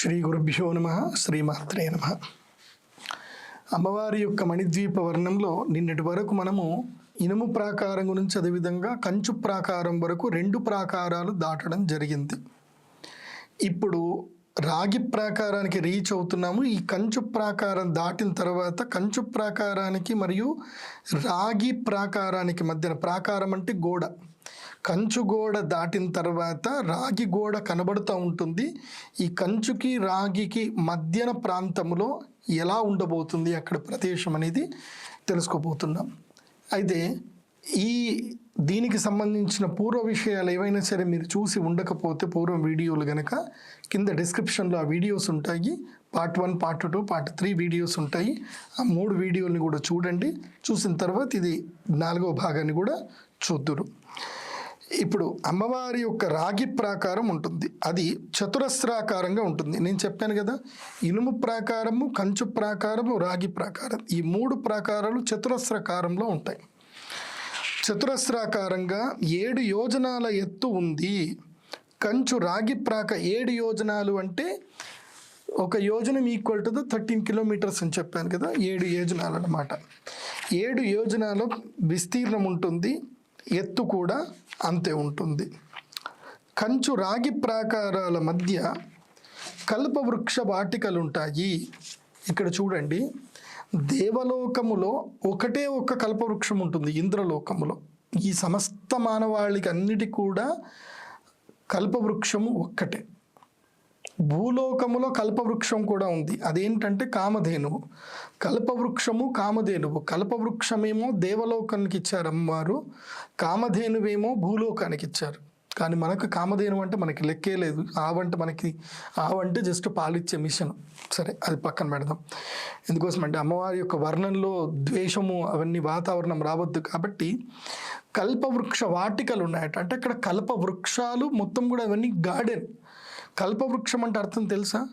శ్రీ గురుభ్యో నమ శ్రీమాత్రే నమ. అమ్మవారి యొక్క మణిద్వీప వర్ణంలో నిన్నటి వరకు మనము ఇనుము ప్రాకారం గురించి అదేవిధంగా కంచు ప్రాకారం వరకు రెండు ప్రాకారాలు దాటడం జరిగింది. ఇప్పుడు రాగి ప్రాకారానికి రీచ్ అవుతున్నాము. ఈ కంచు ప్రాకారం దాటిన తర్వాత కంచు ప్రాకారానికి మరియు రాగి ప్రాకారానికి మధ్యన ప్రాకారం అంటే గోడ. కంచు గోడ దాటిన తర్వాత రాగి గోడ కనబడుతూ ఉంటుంది. ఈ కంచుకి రాగికి మధ్యన ప్రాంతంలో ఎలా ఉండబోతుంది అక్కడ ప్రదేశం అనేది తెలుసుకోబోతున్నాం. అయితే ఈ దీనికి సంబంధించిన పూర్వ విషయాలు ఏవైనా సరే మీరు చూసి ఉండకపోతే పూర్వం వీడియోలు కనుక కింద డిస్క్రిప్షన్లో ఆ వీడియోస్ ఉంటాయి. Part one part two part three videos ఉంటాయి. ఆ మూడు వీడియోల్ని కూడా చూడండి. చూసిన తర్వాత ఇది నాలుగో భాగాన్ని కూడా చూద్దురు. ఇప్పుడు అమ్మవారి యొక్క రాగి ప్రాకారం ఉంటుంది. అది చతురస్రాకారంగా ఉంటుంది. నేను చెప్పాను కదా ఇనుము ప్రాకారము కంచు ప్రాకారము రాగి ప్రాకారం. ఈ మూడు ప్రాకారాలు చతురస్రాకారంలో ఉంటాయి. చతురస్రాకారంగా ఏడు యోజనాల ఎత్తు ఉంది. కంచు రాగి ప్రాక ఏడు యోజనాలు అంటే ఒక యోజనం equal to the thirteen kilometres అని చెప్పాను కదా ఏడు యోజనాలు అన్నమాట. ఏడు యోజనాల విస్తీర్ణం ఉంటుంది. ఎత్తు కూడా అంతే ఉంటుంది. కంచు రాగి ప్రాకారాల మధ్య కల్పవృక్ష వాటికలుంటాయి. ఇక్కడ చూడండి దేవలోకములో ఒకటే ఒక కల్పవృక్షం ఉంటుంది ఇంద్రలోకములో. ఈ సమస్త మానవాళికి అన్నిటి కూడా కల్పవృక్షము ఒక్కటే. భూలోకములో కల్పవృక్షం కూడా ఉంది. అదేంటంటే కామధేనువు. కల్పవృక్షము కామధేనువు. కల్పవృక్షమేమో దేవలోకానికి ఇచ్చారు అమ్మవారు కామధేనువేమో భూలోకానికి ఇచ్చారు. కానీ మనకు కామధేను అంటే మనకి లెక్కే లేదు. ఆవంటే మనకి ఆవంటే జస్ట్ పాలిచ్చే మిషన్. సరే అది పక్కన పెడదాం. ఎందుకోసం అంటే అమ్మవారి యొక్క వర్ణంలో ద్వేషము అవన్నీ వాతావరణం రావద్దు కాబట్టి కల్పవృక్ష వాటికలు ఉన్నాయట. అంటే అక్కడ కల్పవృక్షాలు మొత్తం కూడా అవన్నీ గార్డెన్. కల్పవృక్షం అంటే అర్థం తెలుసా?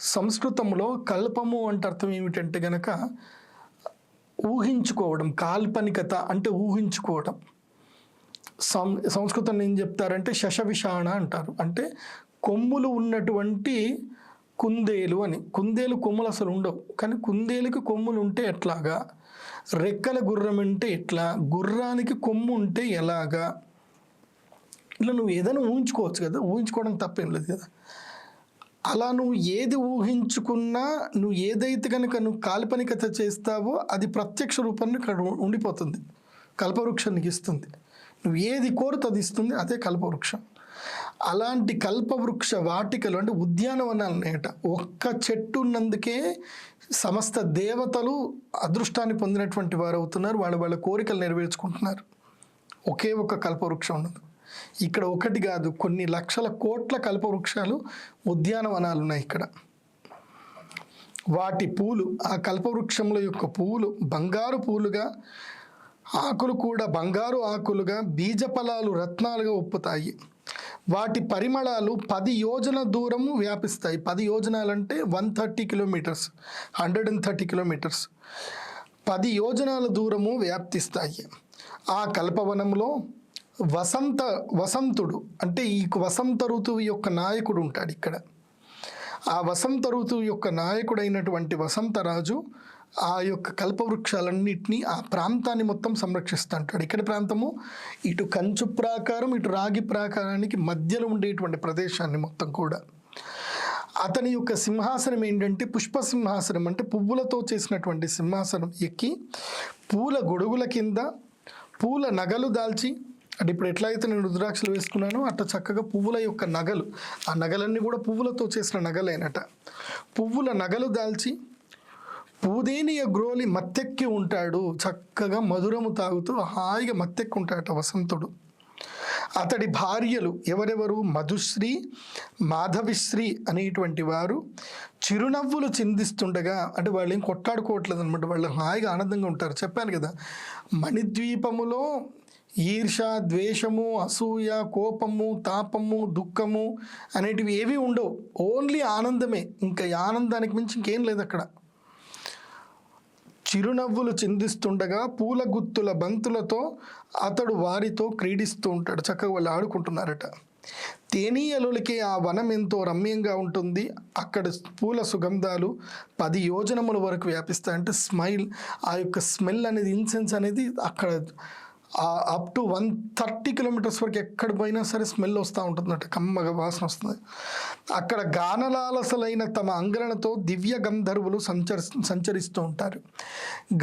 సంస్కృతంలో కల్పము అంటే అర్థం ఏమిటంటే గనక ఊహించుకోవడం కాల్పనికత అంటే ఊహించుకోవడం. సం సంస్కృతంలో ఏం చెప్తారంటే శశవిషాణ అంటారు. అంటే కొమ్ములు ఉన్నటువంటి కుందేలు అని. కుందేలు కొమ్ములు అసలు ఉండవు. కానీ కుందేలుకి కొమ్ములు ఉంటే ఎట్లాగా? రెక్కల గుర్రం అంటే ఎట్లా? గుర్రానికి కొమ్ము ఉంటే ఎలాగా? ఇట్లా నువ్వు ఏదైనా ఊహించుకోవచ్చు కదా ఊహించుకోవడం తప్పేం లేదు కదా. అలా నువ్వు ఏది ఊహించుకున్నా నువ్వు ఏదైతే కనుక నువ్వు కాల్పనికత చేస్తావో అది ప్రత్యక్ష రూపాన్ని ఇక్కడ ఉండిపోతుంది. కల్పవృక్షానికి ఇస్తుంది. నువ్వు ఏది కోరుతో అది ఇస్తుంది అదే కల్పవృక్షం. అలాంటి కల్పవృక్ష వాటికలు అంటే ఉద్యానవనాలు ఉన్నాయట ఒక్క చెట్టు ఉన్నందుకే సమస్త దేవతలు అదృష్టాన్ని పొందినటువంటి వారు అవుతున్నారు వాళ్ళ వాళ్ళ కోరికలు నెరవేర్చుకుంటున్నారు. ఒకే ఒక కల్పవృక్షం ఉన్నది. ఇక్కడ ఒకటి కాదు కొన్ని లక్షల కోట్ల కల్పవృక్షాలు ఉద్యానవనాలు ఉన్నాయి ఇక్కడ. వాటి పూలు ఆ కల్పవృక్షముల యొక్క పూలు బంగారు పూలుగా ఆకులు కూడా బంగారు ఆకులుగా బీజఫలాలు రత్నాలుగా ఉప్పుతాయి. వాటి పరిమళాలు పది యోజన దూరము వ్యాపిస్తాయి. పది యోజనాలు అంటే one thirty kilometres hundred and thirty kilometres. పది యోజనాల దూరము వ్యాప్తిస్తాయి. ఆ కల్పవనంలో వసంత వసంతుడు అంటే ఈ వసంత ఋతువు యొక్క నాయకుడు ఉంటాడు ఇక్కడ. ఆ వసంత ఋతువు యొక్క నాయకుడైనటువంటి వసంతరాజు ఆ యొక్క కల్పవృక్షాలన్నింటినీ ఆ ప్రాంతాన్ని మొత్తం సంరక్షిస్తుంటాడు ఇక్కడ ప్రాంతము? ఇటు కంచు ప్రాకారం ఇటు రాగి ప్రాకారానికి మధ్యలో ఉండేటువంటి ప్రదేశాన్ని మొత్తం కూడా. అతని యొక్క సింహాసనం ఏంటంటే పుష్ప సింహాసనం అంటే పువ్వులతో చేసినటువంటి సింహాసనం ఎక్కి పూల గొడుగుల కింద పూల నగలు దాల్చి అంటే ఇప్పుడు ఎట్లయితే నేను రుద్రాక్షలు వేసుకున్నానో అట్లా చక్కగా పువ్వుల యొక్క నగలు ఆ నగలన్నీ కూడా పువ్వులతో చేసిన నగలేనట. పువ్వుల నగలు దాల్చి పూదేనియ గ్రోలి మత్తెక్కి ఉంటాడు. చక్కగా మధురము తాగుతూ హాయిగా మత్తెక్కి ఉంటాడట వసంతుడు. అతడి భార్యలు ఎవరెవరు? మధుశ్రీ మాధవిశ్రీ అనేటువంటి వారు చిరునవ్వులు చిందిస్తుండగా అంటే వాళ్ళు ఏం కొట్లాడుకోవట్లేదు అనమాట వాళ్ళు హాయిగా ఆనందంగా ఉంటారు. చెప్పాను కదా మణిద్వీపములో ఈర్ష ద్వేషము అసూయ కోపము తాపము దుఃఖము అనేటివి ఏవి ఉండవు. ఓన్లీ ఆనందమే. ఇంకా ఆనందానికి మించి ఇంకేం లేదు అక్కడ. చిరునవ్వులు చిందిస్తుండగా పూల గుత్తుల బంతులతో అతడు వారితో క్రీడిస్తూ ఉంటాడు. చక్కగా వాళ్ళు ఆడుకుంటున్నారట. తేనీయలులకి ఆ వనం ఎంతో రమ్యంగా ఉంటుంది. అక్కడ పూల సుగంధాలు పది యోజనముల వరకు వ్యాపిస్తాయి అంటే స్మైల్ ఆ యొక్క స్మెల్ అనేది ఇన్సెన్స్ అనేది అక్కడ up to one thirty kilometres వరకు ఎక్కడ పోయినా సరే స్మెల్ వస్తూ ఉంటుందట కమ్మగా వాసన వస్తుంది. అక్కడ గానలాలసలైన తమ అంగరణతో దివ్య గంధర్వులు సంచరి సంచరిస్తూ ఉంటారు.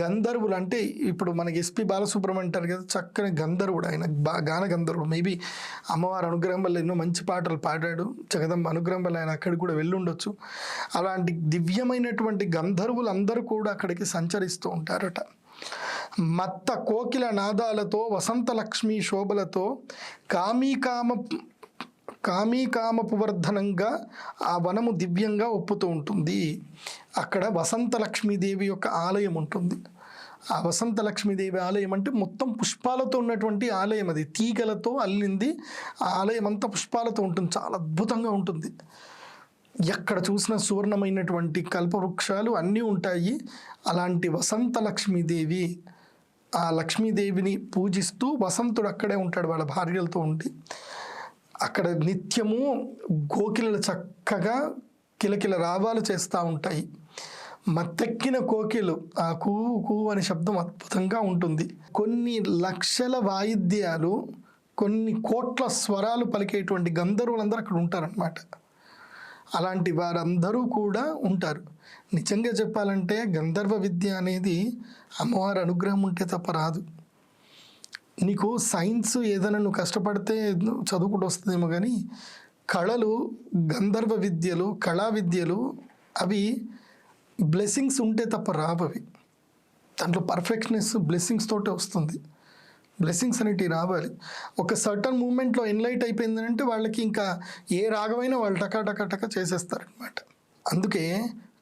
గంధర్వులు అంటే ఇప్పుడు మనకి ఎస్పి బాలసుబ్రహ్మణ్యం అంటారు కదా చక్కని గంధర్వుడు ఆయన బా గాన గంధర్వుడు. మేబీ అమ్మవారి అనుగ్రహం వల్ల ఎన్నో మంచి పాటలు పాడాడు. జగదంబ అనుగ్రహం వల్ల ఆయన అక్కడికి కూడా వెళ్ళుండొచ్చు. అలాంటి దివ్యమైనటువంటి గంధర్వులు అందరూ కూడా అక్కడికి సంచరిస్తూ ఉంటారట. మత్త కోకిల నాదాలతో వసంతలక్ష్మి శోభలతో కామీకామ కామీకామపువర్ధనంగా ఆ వనము దివ్యంగా ఒప్పుతూ ఉంటుంది. అక్కడ వసంత లక్ష్మీదేవి యొక్క ఆలయం ఉంటుంది. ఆ వసంత లక్ష్మీదేవి ఆలయం అంటే మొత్తం పుష్పాలతో ఉన్నటువంటి ఆలయం అది. తీగలతో అల్లింది. ఆ ఆలయం అంతా పుష్పాలతో ఉంటుంది. చాలా అద్భుతంగా ఉంటుంది. ఎక్కడ చూసిన సువర్ణమైనటువంటి కల్పవృక్షాలు అన్నీ ఉంటాయి. అలాంటి వసంత లక్ష్మీదేవి ఆ లక్ష్మీదేవిని పూజిస్తూ వసంతుడు అక్కడే ఉంటాడు వాళ్ళ భార్యలతో ఉండి. అక్కడ నిత్యము కోకిలలు చక్కగా కిలకిల రావాలు చేస్తూ ఉంటాయి. మత్తెక్కిన కోకిలు ఆ కూ కూ అనే శబ్దం అద్భుతంగా ఉంటుంది. కొన్ని లక్షల వాయిద్యాలు కొన్ని కోట్ల స్వరాలు పలికేటువంటి గంధర్వులందరూ అక్కడ ఉంటారనమాట అలాంటి వారందరూ కూడా ఉంటారు. నిజంగా చెప్పాలంటే గంధర్వ విద్య అనేది అమ్మవారి అనుగ్రహం ఉంటే తప్ప రాదు. నీకు సైన్స్ ఏదైనా నువ్వు కష్టపడితే చదువుకుంటూ వస్తుందేమో కానీ కళలు గంధర్వ విద్యలు కళా విద్యలు అవి బ్లెస్సింగ్స్ ఉంటే తప్ప రాబవి దాంట్లో పర్ఫెక్ట్నెస్ బ్లెస్సింగ్స్ తోటే వస్తుంది. బ్లెస్సింగ్స్ అనేటివి రావాలి. ఒక సర్టన్ మూమెంట్లో ఎన్లైట్ అయిపోయిందంటే వాళ్ళకి ఇంకా ఏ రాగమైనా వాళ్ళు టకా టకా టకా చేసేస్తారనమాట అందుకే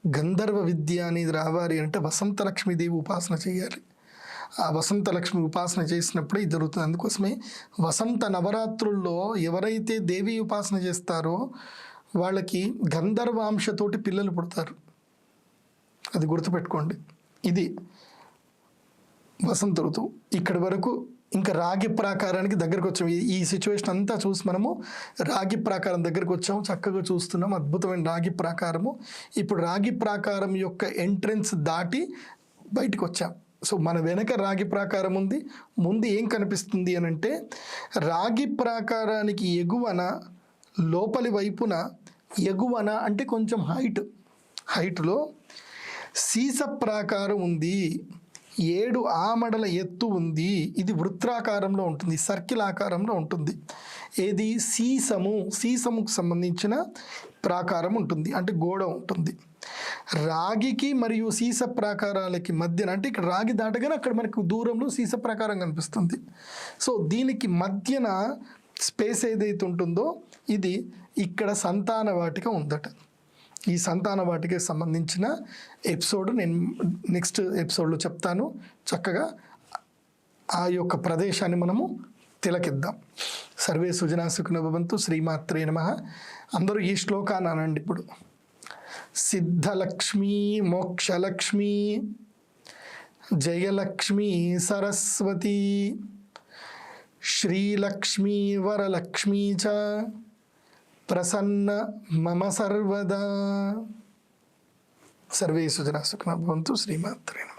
గంధర్వ విద్య అనేది రావాలి అంటే వసంత లక్ష్మీదేవి ఉపాసన చేయాలి. ఆ వసంత లక్ష్మి ఉపాసన చేసినప్పుడే ఇది జరుగుతుంది. అందుకోసమే వసంత నవరాత్రుల్లో ఎవరైతే దేవి ఉపాసన చేస్తారో వాళ్ళకి గంధర్వాంశతోటి పిల్లలు పుడతారు. అది గుర్తుపెట్టుకోండి. ఇది వసంత ఋతువు. ఇక్కడి వరకు ఇంకా రాగి ప్రాకారానికి దగ్గరకు వచ్చాం. ఈ- సిచ్యువేషన్ అంతా చూసి మనము రాగి ప్రాకారం దగ్గరకు వచ్చాము. చక్కగా చూస్తున్నాం. అద్భుతమైన రాగి ప్రాకారము. ఇప్పుడు రాగి ప్రాకారం యొక్క ఎంట్రన్స్ దాటి బయటకు వచ్చాం. సో మన వెనక రాగి ప్రాకారం ఉంది. ముందు ఏం కనిపిస్తుంది అని అంటే రాగి ప్రాకారానికి ఎగువన లోపలి వైపున ఎగువన అంటే కొంచెం హైట్ హైట్లో సీస ప్రాకారం ఉంది. ఏడు ఆమడల ఎత్తు ఉంది. ఇది వృత్రాకారంలో ఉంటుంది. సర్కిల్ ఆకారంలో ఉంటుంది. ఏది? సీసము. సీసముకు సంబంధించిన ప్రాకారం ఉంటుంది. అంటే గోడ ఉంటుంది. రాగికి మరియు సీస ప్రాకారాలకి మధ్యన అంటే ఇక్కడ రాగి దాటగానే అక్కడ మనకు దూరంలో సీస ప్రాకారం కనిపిస్తుంది. సో దీనికి మధ్యన స్పేస్ ఏదైతే ఉంటుందో ఇది ఇక్కడ సంతాన వాటిక ఉందట. ఈ సంతాన వాటికి సంబంధించిన ఎపిసోడ్ నేను నెక్స్ట్ ఎపిసోడ్లో చెప్తాను. చక్కగా ఆ యొక్క ప్రదేశాన్ని మనము తిలకిద్దాం. సర్వే సుజనా భవంతు. శ్రీమాత్రే నమ. అందరూ ఈ శ్లోకాన్ని అనండి ఇప్పుడు. సిద్ధలక్ష్మీ మోక్షలక్ష్మీ జయలక్ష్మీ సరస్వతి శ్రీలక్ష్మీ వరలక్ష్మీ చ ప్రసన్న మమ సర్వదా. సర్వే సుజనా సుఖన భవంతు. శ్రీమాత్రేణ